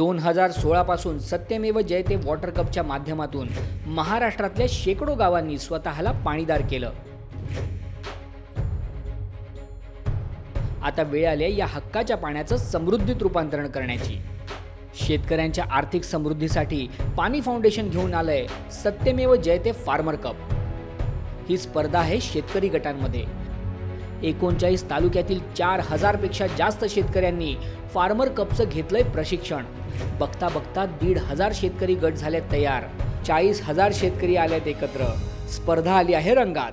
दोन हजार सोळापासून सत्यमेव जयते वॉटर कपच्या माध्यमातून महाराष्ट्रातल्या शेकडो गावांनी स्वतःला पाणीदार केलं. आता वेळ आली या हक्काच्या पाण्याचं समृद्धीत रूपांतरण करण्याची. शेतकऱ्यांच्या आर्थिक समृद्धीसाठी पाणी फाउंडेशन घेऊन आलंय सत्यमेव जयते फार्मर कप. ही स्पर्धा आहे शेतकरी गटांमध्ये. एकोणचाळीस तालुक्यातील चार हजारपेक्षा जास्त शेतकऱ्यांनी फार्मर कपचं घेतलंय प्रशिक्षण. बघता बघता दीड हजार शेतकरी गट झालेत तयार. चाळीस हजार शेतकरी आल्यात एकत्र. स्पर्धा आली आहे रंगात.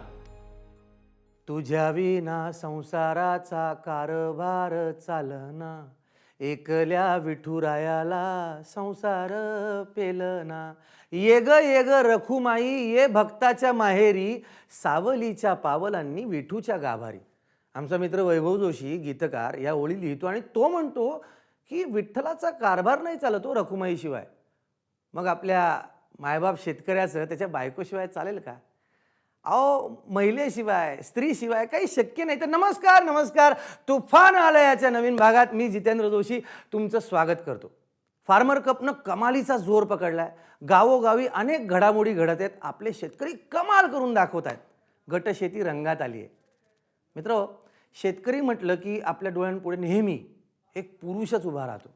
तुझ्या विना संसाराचा कारभार चालना. एकल्या विठुरायाला संसार पेलना. ये ग ये ग रखुमाई ये भक्ताच्या माहेरी सावलीच्या पावलांनी विठूच्या गाभारी. आमचा मित्र वैभव जोशी गीतकार या ओळी लिहितो आणि तो म्हणतो की विठ्ठलाचा कारभार नाही चालत हो रखुमाईशिवाय मग आपल्या मायबाप शेतकऱ्याचं त्याच्या बायकोशिवाय चालेल का? अहो महिलेशिवाय स्त्रीशिवाय काही शक्य नाही. तर नमस्कार नमस्कार. तुफान आलयाच्या नवीन भागात. मी जितेंद्र जोशी तुमचं स्वागत करतो. फार्मर कपनं कमालीचा जोर पकडला आहे गावोगावी अनेक घडामोडी घडत आहेत. आपले शेतकरी कमाल करून दाखवत आहेत. गटशेती रंगात आली आहे मित्र हो, शेतकरी म्हटलं की आपल्या डोळ्यांपुढे नेहमी एक पुरुषच उभा राहतो.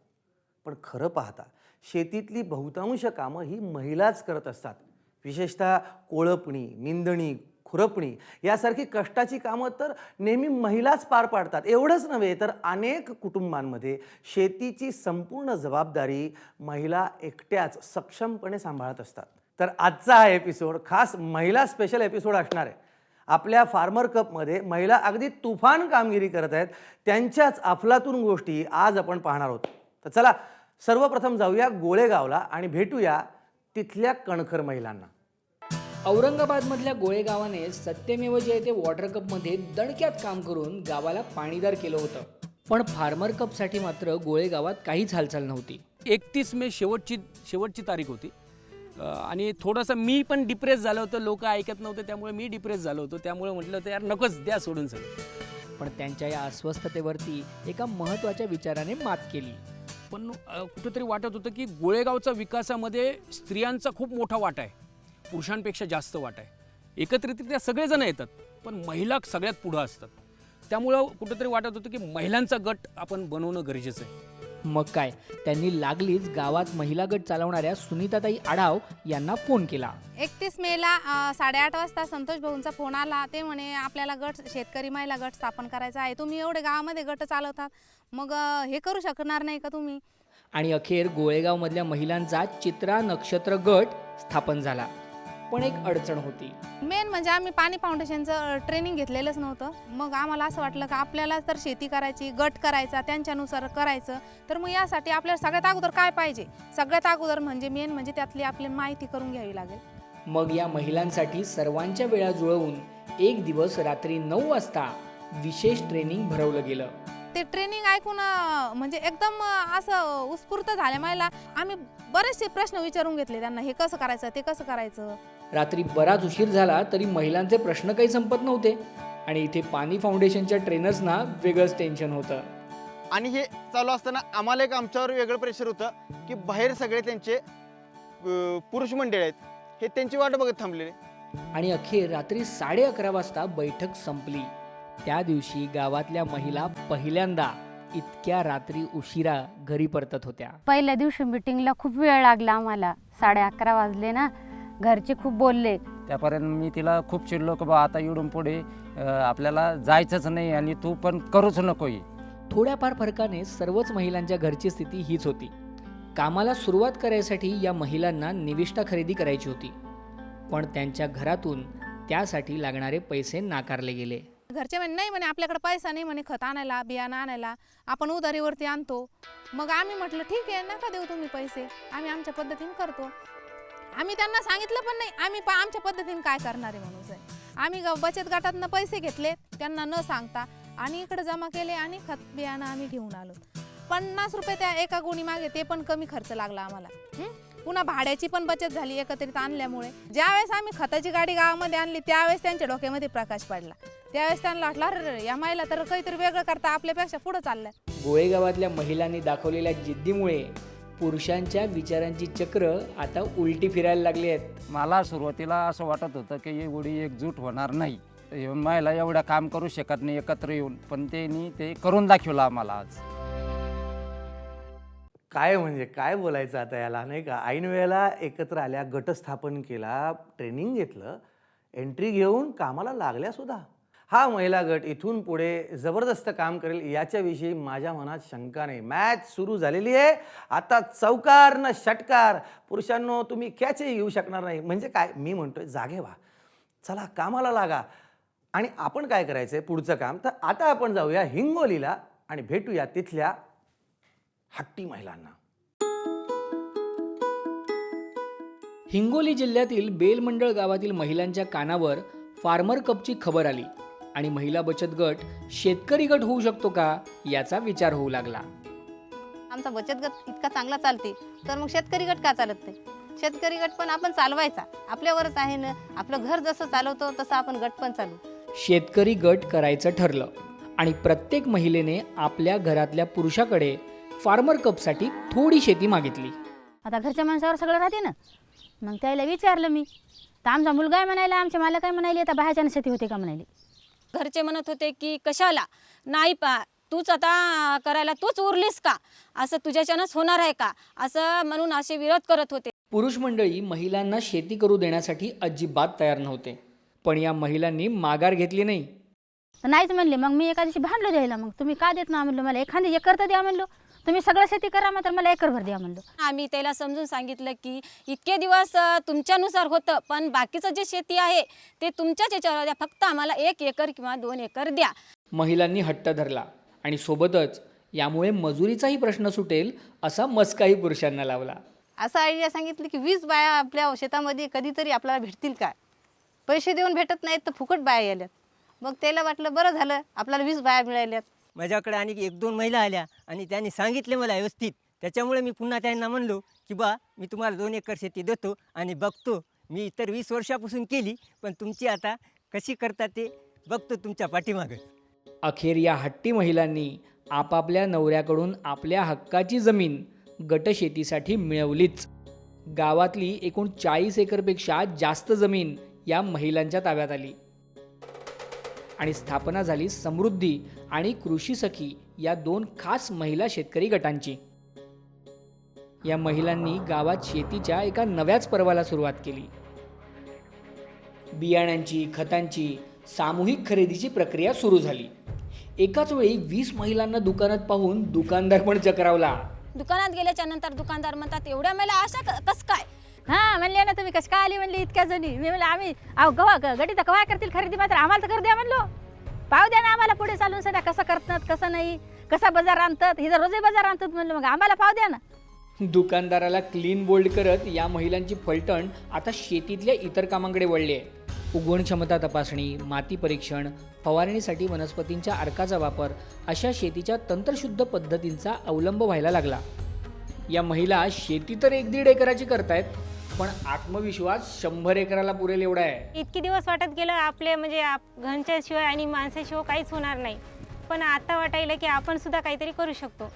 पण खरं पाहता शेतीतली बहुतांश कामं ही महिलाच करत असतात. विशेषतः कोळपणी निंदणी खुरपणी यासारखी कष्टाची कामं तर नेहमी महिलाच पार पाडतात. एवढंच नव्हे तर अनेक कुटुंबांमध्ये शेतीची संपूर्ण जबाबदारी महिला एकट्याच सक्षमपणे सांभाळत असतात. तर आजचा हा एपिसोड खास महिला स्पेशल एपिसोड असणार आहे. आपल्या फार्मर कपमध्ये महिला अगदी तुफान कामगिरी करत आहेत. त्यांच्याच अफलातून गोष्टी आज आपण पाहणार आहोत. तर चला सर्वप्रथम जाऊया गोळेगावला आणि भेटूया तिथल्या कणखर महिलांना. औरंगाबादमधल्या गोळेगावाने सत्यमेव जयते वॉटर कपमध्ये दणक्यात काम करून गावाला पाणीदार केलं होतं. पण फार्मर कपसाठी मात्र गोळेगावात काहीच हालचाल नव्हती. एकतीस मे शेवटची शेवटची तारीख होती. आणि थोडंसं मी पण डिप्रेस झालो होतो लोक ऐकत नव्हते त्यामुळे मी डिप्रेस झालो होतो. त्यामुळे म्हटलं तर यार नकोच द्या सोडून सगळं. पण त्यांच्या या अस्वस्थतेवरती एका महत्त्वाच्या विचाराने मात केली. पण कुठंतरी वाटत होतं की गोळेगावचा विकासामध्ये स्त्रियांचा खूप मोठा वाटा आहे. पुरुषांपेक्षा जास्त वाटा आहे. एकत्रितरित्या सगळेजण येतात पण महिला सगळ्यात पुढं असतात. त्यामुळं कुठंतरी वाटत होतं की महिलांचा गट आपण बनवणं गरजेचं आहे. मग काय? त्यांनी लागलीच गावात महिला गट चालवणाऱ्या सुनीताताई आढाव यांना फोन केला. एकतीस मेला अ, साडेआठ वाजता संतोष भाऊंचा फोन आला. ते म्हणे आपल्याला गट शेतकरी महिला गट स्थापन करायचा आहे. तुम्ही एवढे गावामध्ये गट चालवतात मग अ, हे करू शकणार नाही का तुम्ही? आणि अखेर गोळेगावमधल्या महिलांचा चित्रा नक्षत्र गट स्थापन झाला. पण एक अडचण होती. मेन म्हणजे आम्ही पाणी फाउंडेशनचं ट्रेनिंग घेतलेलंच नव्हतं. मग आम्हाला असं वाटलं का आपल्याला तर शेती करायची गट करायचा त्यांच्यानुसार करायचं तर मग यासाठी आपल्याला सगळ्यात अगोदर काय पाहिजे? सगळ्यात अगोदर म्हणजे मेन म्हणजे त्यातली आपली माहिती करून घ्यावी लागेल. मग या महिलांसाठी सर्वांच्या वेळा जुळवून एक दिवस रात्री नऊ वाजता विशेष ट्रेनिंग भरवलं गेलं. ते ट्रेनिंग ऐकून म्हणजे एकदम असं उत्स्फूर्त झाल्या मला आम्ही बरेचसे प्रश्न विचारून घेतले त्यांना हे कसं करायचं ते कसं करायचं? रात्री बराच उशीर झाला तरी महिलांचे प्रश्न काही संपत नव्हते आणि इथे पाणी फाउंडेशनच्या ट्रेनर्सना वेगळंच टेन्शन होतं. आणि हे चालू असताना आम्हाला एक आमच्यावर वेगळं प्रेशर होतं की बाहेर सगळे त्यांचे अं, पुरुष मंडळ आहेत हे त्यांची वाट बघत थांबलेले. आणि अखेर रात्री साडे अकरा वाजता बैठक संपली. त्या दिवशी गावातल्या महिला पहिल्यांदा इतक्या रात्री उशिरा घरी परतत होत्या. पहिल्या दिवशी मिटिंगला खूप वेळ लागला आम्हाला. साडे अकरा वाजले ना घरचे खूप बोलले. त्यापर्यंत मी तिला खूप चिडलो की बा आता इकडून पुढे अ, आपल्याला जायचंच नाही आणि तू पण करूच नको ही थोड्याफार फरकाने सर्वच महिलांच्या घरची स्थिती हीच होती. कामाला सुरुवात करायसाठी या महिलांना निविष्ठा खरेदी करायची होती. पण त्यांच्या घरातून त्यासाठी लागणारे पैसे नाकारले गेले. घरचे म्हणे नाही म्हणे आपल्याकडे पैसा नाही म्हणे खत आणायला बियाणं आणायला आपण उधारीवरती आणतो. मग आम्ही म्हटलं ठीक आहे नका देऊ तुम्ही पैसे. आम्ही आमच्या पद्धतीने करतो. आम्ही त्यांना सांगितलं पण नाही. आम्ही पा आमच्या पद्धतीने काय करणार आहे म्हणून साहेब. आम्ही ग- बचत गटातनं पैसे घेतले त्यांना न सांगता. आणि इकडे जमा केले आणि खत बियाणं आम्ही घेऊन आलो. पन्नास रुपये त्या एका गुणी मागे ते पण कमी खर्च लागला आम्हाला. हं? पुन्हा भाड्याची पण बचत झाली एकत्रित आणल्यामुळे. ज्यावेळेस आम्ही खताची गाडी गावामध्ये आणली त्यावेळेस त्यांच्या डोक्यामध्ये प्रकाश पडला. त्यावेळेस त्यांना वाटलं अरे या माईला तर काहीतरी वेगळं करता आपल्यापेक्षा पुढे चाललंय. गोळेगावातल्या महिलांनी दाखवलेल्या जिद्दीमुळे पुरुषांच्या विचारांची चक्र आता उलटी फिरायला लागली आहेत. मला सुरुवातीला असं वाटत होतं की ही उडी एकजूट होणार नाही. येऊन महिला एवढं काम करू शकत नाही एकत्र येऊन. पण त्यांनी ते करून दाखवलं आम्हाला आज. काय म्हणजे काय बोलायचं आता याला नाही का? ऐन वेळेला एकत्र आल्या गटस्थापन केला ट्रेनिंग घेतलं एंट्री घेऊन कामाला लागल्या सुद्धा. हा महिला गट इथून पुढे जबरदस्त काम करेल याच्याविषयी माझ्या मनात शंका नाही. मॅच सुरू झालेली आहे. आता चौकार न षटकार. पुरुषांनो तुम्ही कॅचही घेऊ शकणार नाही. म्हणजे काय? मी म्हणतोय जागे व्हा. चला कामाला लागा. आणि आपण काय करायचं आहे पुढचं काम. तर आता आपण जाऊया हिंगोलीला आणि भेटूया तिथल्या हट्टी महिलांना. हिंगोली जिल्ह्यातील बेलमंडळ गावातील महिलांच्या कानावर फार्मर कपची खबर आली. आणि महिला बचत गट शेतकरी गट होऊ शकतो का याचा विचार होऊ लागला. आमचा बचत गट इतका चांगला चालते तर मग शेतकरी गट का चालत नाही? शेतकरी गट पण आपण चालवायचा आपल्यावरच आहे ना आपलं घर जसं चालवतो तसं आपण गट पण चालू शेतकरी गट करायचं ठरलं आणि प्रत्येक महिलेने आपल्या घरातल्या पुरुषाकडे फार्मर कपसाठी थोडी शेती मागितली. आता घरच्या माणसावर सगळं राहते ना. मग त्याला विचारलं मी तर आमचा मुलगा आहे म्हणायला आमच्या मला काय म्हणाले आता बाहेरच्या शेती होते का म्हणाले घरचे म्हणत होते की कशाला? नाही पा तूच आता करायला तूच उरलीस का? असं तुझ्याच्यानंच होणार आहे का? असं म्हणून असे विरोध करत होते. पुरुष मंडळी महिलांना शेती करू देण्यासाठी अजिबात तयार नव्हते. पण या महिलांनी माघार घेतली नाही. तर नाहीच म्हणले. मग मी एका दिवशी भांडलो द्यायला. मग तुम्ही का देत ना म्हणलो मला एखादी एकर तर द्या. म्हणलो. तुम्ही सगळं शेती करा मात्र मला एकरभर द्या म्हणलो. आम्ही त्याला समजून सांगितलं की इतके दिवस अ, तुमच्यानुसार होतं पण बाकीचं जे शेती आहे ते तुमच्याच याच्यावर द्या फक्त आम्हाला एक एकर किंवा दोन एकर द्या. महिलांनी हट्ट धरला आणि सोबतच यामुळे मजुरीचाही प्रश्न सुटेल असा मस्काही पुरुषांना लावला. असं आयडिया सांगितली की वीस बाया आपल्या शेतामध्ये कधीतरी आपल्याला भेटतील काय पैसे देऊन भेटत नाहीत तर फुकट बाया याल्यात मग त्याला वाटलं बरं झालं आपल्याला वीस बाया मिळाल्यात. माझ्याकडे आणि एक दोन महिला आल्या आणि त्यांनी सांगितले मला व्यवस्थित. त्याच्यामुळे मी पुन्हा त्यांना म्हणलो की बा मी तुम्हाला दोन एकर शेती देतो आणि बघतो. मी इतर वीस वर्षापासून केली पण तुमची आता कशी करता ते बघतो तुमच्या पाठीमागं. अखेर या हट्टी महिलांनी आपापल्या नवऱ्याकडून आपल्या हक्काची जमीन गटशेतीसाठी मिळवलीच. गावातली एकूण चाळीस एकरपेक्षा जास्त जमीन या महिलांच्या ताब्यात आली. आणि स्थापना झाली समृद्धी आणि कृषी सखी या दोन खास महिला शेतकरी गटांची. या महिलांनी गावात शेतीच्या एका नव्याच पर्वाला सुरुवात केली. बियाण्यांची खतांची सामूहिक खरेदीची प्रक्रिया सुरू झाली. एकाच वेळी वीस महिलांना दुकानात पाहून दुकानदार पण चक्रावला. दुकानात गेल्याच्यानंतर दुकानदार म्हणतात एवढ्या मला अशा क- कस काय? हां म्हणले ना तुम्ही कसं काय आली म्हणली इतक्या जणी? मी म्हणलं आम्ही अहो गवा गडी तर कवा करतील खरेदी? मात्र आम्हाला तर कर द्या म्हणलो. पाहू द्या ना आम्हाला पुढे चालून सध्या कसं करतात कसं नाही कसा बाजार आणतात हे जर रोजे बाजार आणतात म्हणलं मग आम्हाला पाहू द्या ना. दुकानदाराला क्लीन बोल्ड करत या महिलांची फलटण आता शेतीतल्या इतर कामांकडे वळली आहे. उगवण क्षमता तपासणी माती परीक्षण फवारणीसाठी वनस्पतींच्या अर्काचा वापर अशा शेतीच्या तंत्रशुद्ध पद्धतींचा अवलंब व्हायला लागला. या महिला शेती तर एक दीड एकराची करतायत पण आत्मविश्वास शंभर एकराला पुरेल एवढा आहे. इतके दिवस वाटत गेलं आपले म्हणजे आप घरच्याशिवाय आणि माणसाशिवाय काहीच होणार नाही. पण आता वाटायला की आपण सुद्धा काहीतरी करू शकतो.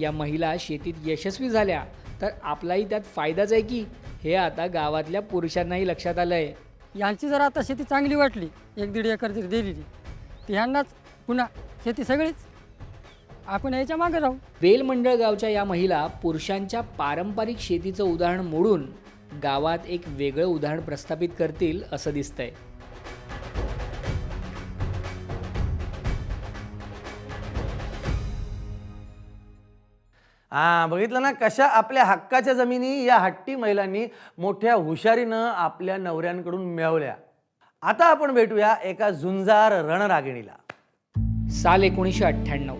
या महिला शेतीत यशस्वी झाल्या तर आपलाही त्यात फायदाच आहे की? हे आता गावातल्या पुरुषांनाही लक्षात आलं आहे यांची जर आता शेती चांगली वाटली एक दीड एकर जरी दिलेली तर ह्यांनाच पुन्हा शेती सगळीच. आपण याच्या मागे राहू. बेलमंडळ गावच्या या महिला पुरुषांच्या पारंपरिक शेतीचं उदाहरण मोडून गावात एक वेगळं उदाहरण प्रस्थापित करतील असं दिसतंय. हा बघितलं ना? कशा आपल्या हक्काच्या जमिनी या हट्टी महिलांनी मोठ्या हुशारीनं आपल्या नवऱ्यांकडून मिळवल्या. आता आपण भेटूया एका झुंजार रणरागिणीला. साल एकोणीसशे अठ्ठ्याण्णव.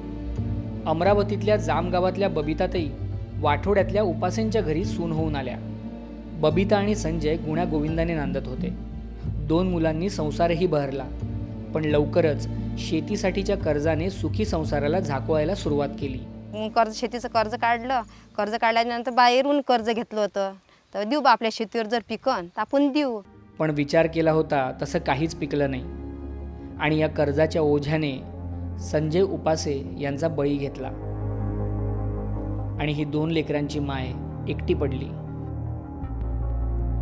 अमरावतीतल्या जाम गावातल्या बबिताताई वाठोड्यातल्या उपासेंच्या घरी सून होऊन आल्या. बबिता आणि संजय गुण्या गोविंदाने नांदत होते. दोन मुलांनी संसारही बहरला पण लवकरच शेतीसाठीच्या कर्जाने सुखी संसाराला झाकवायला सुरुवात केली. मग कर्ज शेतीचं कर्ज काढलं. कर्ज काढल्यानंतर बाहेरून कर्ज घेतलं होतं. तर देऊ बा आपल्या शेतीवर जर पिकन तर आपण देऊ. पण विचार केला होता तसं काहीच पिकलं नाही. आणि या कर्जाच्या ओझ्याने संजय उपासे यांचा बळी घेतला. आणि ही दोन लेकरांची माय एकटी पडली.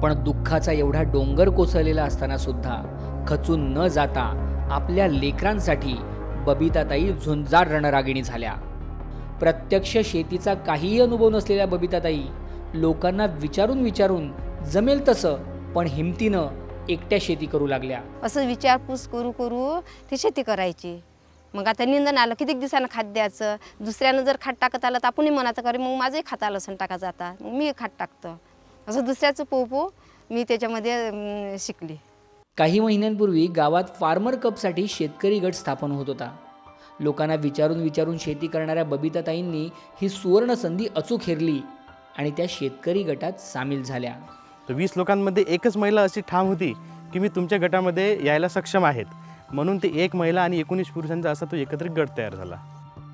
पण दुःखाचा एवढा डोंगर कोसळलेला असताना सुद्धा खचून न जाता आपल्या लेकरांसाठी बबिताताई झुंजार रणरागिणी झाल्या. प्रत्यक्ष शेतीचा काहीही अनुभव नसलेल्या बबिताताई लोकांना विचारून विचारून जमेल तसं पण हिमतीनं एकट्या शेती करू लागल्या. असं विचारपूस करू करू ती शेती करायची. मग आता निंदन आलं कितीक दिवसानं खात द्यायचं? दुसऱ्यानं जर खात टाकत आलं तर आपणही मनाचं करे मग माझंही खाता सण टाकायचं आता मग मी खात टाकतं. असं दुसऱ्याचं पोहू मी त्याच्यामध्ये शिकली. काही महिन्यांपूर्वी गावात फार्मर कपसाठी शेतकरी गट स्थापन होत होता. लोकांना विचारून विचारून शेती करणाऱ्या बबिताताईंनी ही सुवर्ण संधी अचूक हेरली आणि त्या शेतकरी गटात सामील झाल्या. तर वीस लोकांमध्ये एकच महिला अशी ठाम होती की मी तुमच्या गटामध्ये यायला सक्षम आहेत. म्हणून ते एक महिला आणि एकोणीस पुरुषांचा असा तो एकत्रित गट तयार झाला.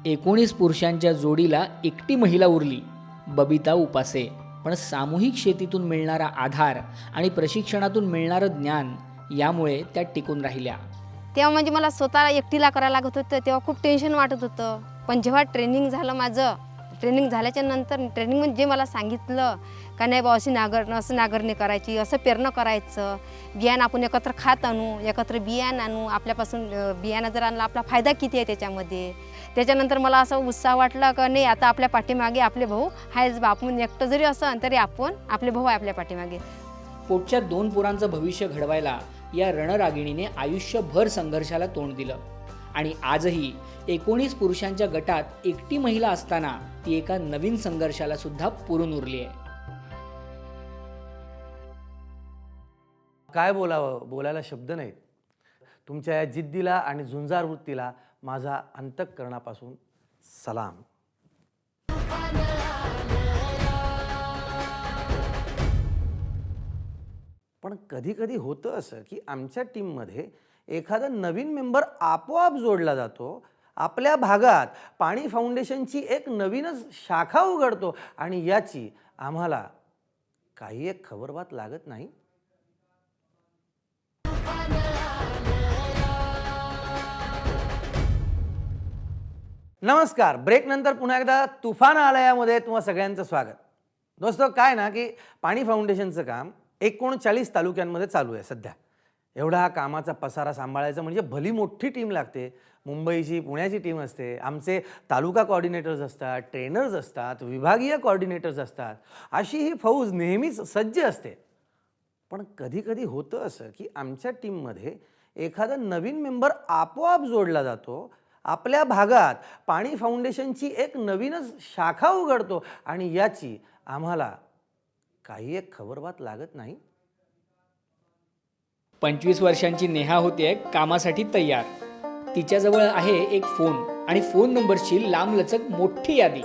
एकोणीस पुरुषांच्या जोडीला एकटी महिला उरली. बबिता उपासे. पण सामूहिक शेतीतून मिळणारा आधार आणि प्रशिक्षणातून मिळणारं ज्ञान यामुळे त्या टिकून राहिल्या. तेव्हा म्हणजे मला स्वतः एकटीला करायला लागत होतं तेव्हा खूप टेन्शन वाटत होतं. पण जेव्हा ट्रेनिंग झालं माझं ट्रेनिंग झाल्याच्यानंतर ट्रेनिंग म्हणजे जे मला सांगितलं का नाही बा अशी नागर असं नागरणी करायची असं पेरणं करायचं बियाणं आपण एकत्र खात आणू एकत्र बियाणं आणू आपल्यापासून बियाणं जर आणलं आपला फायदा किती आहे त्याच्यामध्ये? त्याच्यानंतर मला असा उत्साह वाटला का नाही आता आपल्या पाठीमागे आपले भाऊ आहेच बा आपण एकटं जरी असं तरी आपण आपले भाऊ आहे आपल्या पाठीमागे. पोटच्या दोन पोरांचं भविष्य घडवायला या रणरागिणीने आयुष्यभर संघर्षाला तोंड दिलं. आणि आजही एकोणीस पुरुषांच्या गटात एकटी महिला असताना ती एका नवीन संघर्षाला सुद्धा पुरून उरली आहे. काय बोलावं? बोलायला शब्द नाहीत. तुमच्या या जिद्दीला आणि झुंजार वृत्तीला माझा अंतःकरणापासून सलाम. पण कधी कधी होतं असं की आमच्या टीममध्ये एखादा नवीन मेंबर आपोआप जोडला जातो आपल्या भागात पाणी फाउंडेशनची एक नवीनच शाखा उघडतो आणि याची आम्हाला काही एक खबरबात लागत नाही? नमस्कार. ब्रेक नंतर पुन्हा एकदा तुफान आलयामध्ये तुम्हा सगळ्यांचं स्वागत. दोस्तो काय ना की पाणी फाउंडेशनचं काम एकोणचाळीस तालुक्यांमध्ये चालू आहे सध्या. एवढा हा कामाचा पसारा सांभाळायचा म्हणजे भली मोठी टीम लागते. मुंबईची पुण्याची टीम असते. आमचे तालुका कॉर्डिनेटर्स असतात ट्रेनर्स असतात विभागीय कॉर्डिनेटर्स असतात. अशी ही फौज नेहमीच सज्ज असते. पण कधीकधी होतं असं की आमच्या टीममध्ये एखादा नवीन मेंबर आपोआप जोडला जातो आपल्या भागात पाणी फाउंडेशनची एक नवीनच शाखा उघडतो आणि याची आम्हाला काही एक खबरबात लागत नाही. पंचवीस वर्षांची नेहा होते कामासाठी तयार. तिच्याजवळ आहे एक फोन आणि फोन नंबरची लांबलचक मोठी यादी.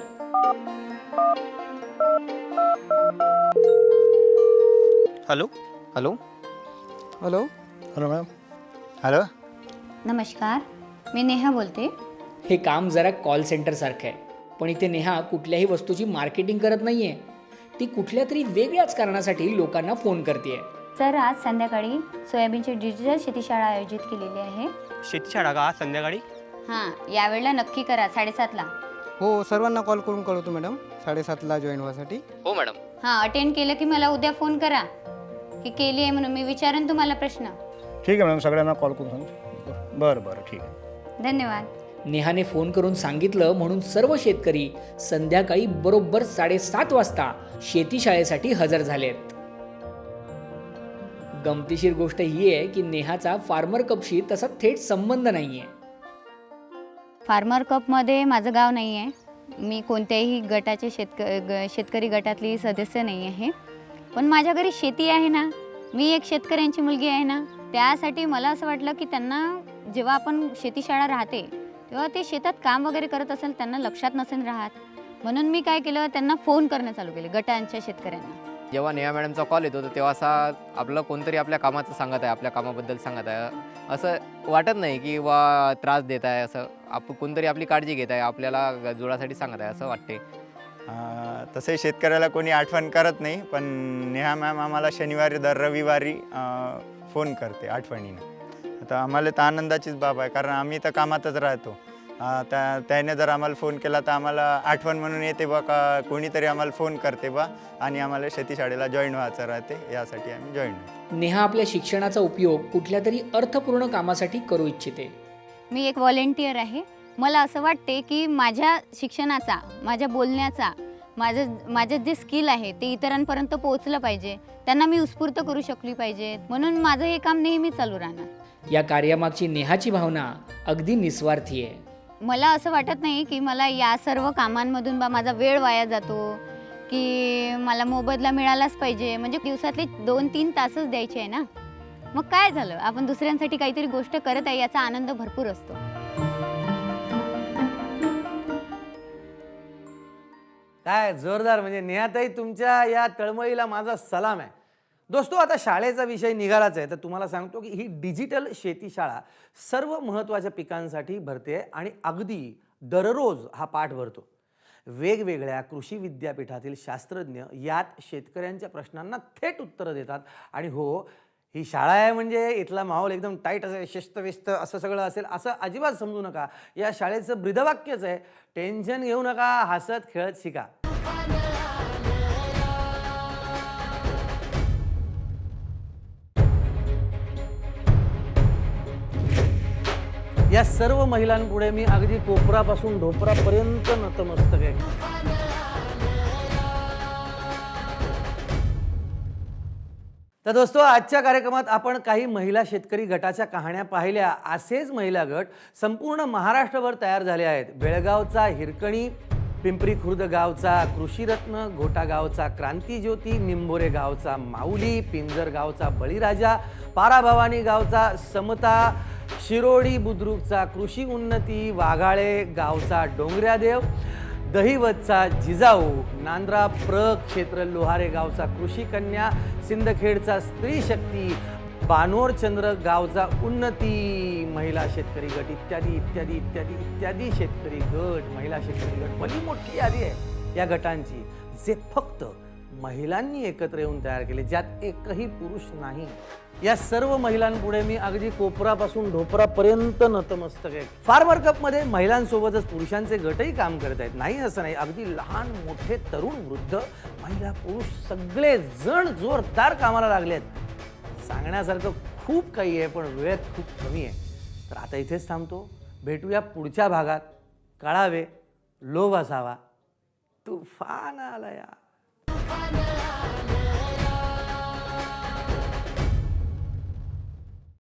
Hello? Hello? Hello? Hello ma'am. Hello? नमस्कार. मी नेहा बोलते. हे काम जरा कॉल सेंटर सारखं आहे. पण इथे नेहा कुठल्याही वस्तूची मार्केटिंग करत नाहीये. ती कुठल्या तरी वेगळ्याच कारणासाठी लोकांना फोन करते सर आज संध्याकाळी सोयाबीनची डिजिटल शेतीशाळा आयोजित केलेली आहे. शेतीशाळा का आज संध्याकाळी? हां यावेळेला नक्की करा साडेसातला हो सर्वांना कॉल करून कळवतो मॅडम साडेसातला जॉईन व्हायसाठी हो मॅडम हां अटेंड केलं की मला उद्या फोन करा. की केली आहे म्हणून मी विचारेन तुम्हाला प्रश्न. ठीक आहे मॅडम सगळ्यांना कॉल करून सांगतो. बरं बरं ठीक आहे. धन्यवाद. नेहाने फोन करून सांगितलं म्हणून सर्व शेतकरी संध्याकाळी बरोबर साडेसात वाजता शेतीशाळेसाठी हजर झालेत. गमतीशीर गोष्ट ही आहे की नेहाचा फार्मर कपशी तसा थेट संबंध नाहीये. फार्मर कपमध्ये माझं गाव नाही आहे मी कोणत्याही गटाचे शेतक ग शेतकरी गटातली सदस्य नाही आहे. पण माझ्या घरी शेती आहे ना मी एक शेतकऱ्यांची मुलगी आहे ना त्यासाठी मला असं वाटलं की त्यांना जेव्हा आपण शेतीशाळा राहते तेव्हा ते शेतात काम वगैरे करत असेल त्यांना लक्षात नसेल राहत. म्हणून मी काय केलं त्यांना फोन करणं चालू केले गटांच्या शेतकऱ्यांना. जेव्हा नेहा मॅडमचा कॉल येतो तर तेव्हा असा आपलं कोणतरी आपल्या कामाचं सांगत आहे आपल्या कामाबद्दल सांगत आहे. असं वाटत नाही की वा त्रास देत आहे असं आप कोणतरी आपली काळजी घेत आहे आपल्याला जुळासाठी सांगत आहे असं वाटते तसे शेतकऱ्याला कोणी आठवण करत नाही पण नेहा मॅम आम्हाला शनिवारी दर रविवारी फोन करते आठवणीने. आता आम्हाला तर आनंदाचीच बाब आहे कारण आम्ही तर कामातच राहतो. त्या त्याने जर आम्हाला फोन केला तर आम्हाला आठवण म्हणून येते बा का कोणीतरी आम्हाला फोन करते बा आणि आम्हाला शेतीशाळेला जॉईन व्हायचं राहते यासाठी आम्ही जॉईन होतो. नेहा आपल्या शिक्षणाचा उपयोग कुठल्या तरी अर्थपूर्ण कामासाठी करू इच्छिते. मी एक व्हॉलेंटियर आहे. मला असं वाटते की माझ्या शिक्षणाचा माझ्या बोलण्याचा माझं माझं जे स्किल आहे ते इतरांपर्यंत पोहोचलं पाहिजे. त्यांना मी उत्स्फूर्त करू शकली पाहिजे. म्हणून माझं हे काम नेहमी चालू राहणार. या कार्यामागची नेहाची भावना अगदी निस्वार्थी आहे. मला असं वाटत नाही की मला या सर्व कामांमधून बा माझा वेळ वाया जातो की मला मोबदला मिळालाच पाहिजे. म्हणजे दिवसातले दोन तीन तासच द्यायचे आहे ना? मग काय झालं? आपण दुसऱ्यांसाठी काहीतरी गोष्ट करत आहे याचा आनंद भरपूर असतो. काय जोरदार म्हणजे नेहाताई तुमच्या या तळमळीला माझा सलाम आहे. दोस्तो आता शाळेचा विषय निघालाच आहे. तर तुम्हाला सांगतो की ही डिजिटल शेती शाळा सर्व महत्त्वाच्या पिकांसाठी भरते आणि अगदी दररोज हा पाठ भरतो. वेगवेगळ्या कृषी विद्यापीठातील शास्त्रज्ञ यात शेतकऱ्यांच्या प्रश्नांना थेट उत्तरं देतात. आणि हो ही शाळा आहे म्हणजे इथला माहोल एकदम टाईट असेल शिस्तव्यस्त असं सगळं असेल असं अजिबात समजू नका. या शाळेचं ब्रिदवाक्यच आहे टेन्शन घेऊ नका हसत खेळत शिका. या सर्व महिलांपुढे मी अगदी कोपरापासून ढोपरापर्यंत नतमस्तक आहे. तर दोस्तो आजच्या कार्यक्रमात आपण काही महिला शेतकरी गटाच्या कहाण्या पाहिल्या. असेच महिला गट संपूर्ण महाराष्ट्रभर तयार झाले आहेत. बेळगावचा हिरकणी पिंपरी खुर्द गावचा कृषीरत्न घोटा गावचा क्रांतीज्योती निंबोरे गावचा माऊली पिंजर गावचा बळीराजा पाराभवानी गावचा समता शिरोडी बुद्रुकचा कृषी उन्नती वाघाळे गावचा डोंगऱ्यादेव दहिवतचा जिजाऊ नांद्रा प्र क्षेत्र लोहारे गावचा कृषी कन्या सिंदखेडचा स्त्री शक्ती बानोरचंद्र गावचा उन्नती महिला शेतकरी गट इत्यादी इत्यादी इत्यादी इत्यादी शेतकरी गट महिला शेतकरी गट. भली मोठी यादी आहे या गटांची जे फक्त महिलांनी एकत्र येऊन तयार केले ज्यात एकही पुरुष नाही. या सर्व महिलांपुढे मी अगदी कोपरापासून ढोपरापर्यंत नतमस्तक आहे. फार्मर कपमध्ये महिलांसोबतच पुरुषांचे गटही काम करत आहेत. नाही असं नाही. अगदी लहान मोठे तरुण वृद्ध महिला पुरुष सगळे जण जोरदार कामाला लागले आहेत. सांगण्यासारखं खूप काही आहे पण वेळ खूप कमी आहे. तर आता इथेच थांबतो. भेटूया पुढच्या भागात. कळावे लोभ असावा. तू फान आला या.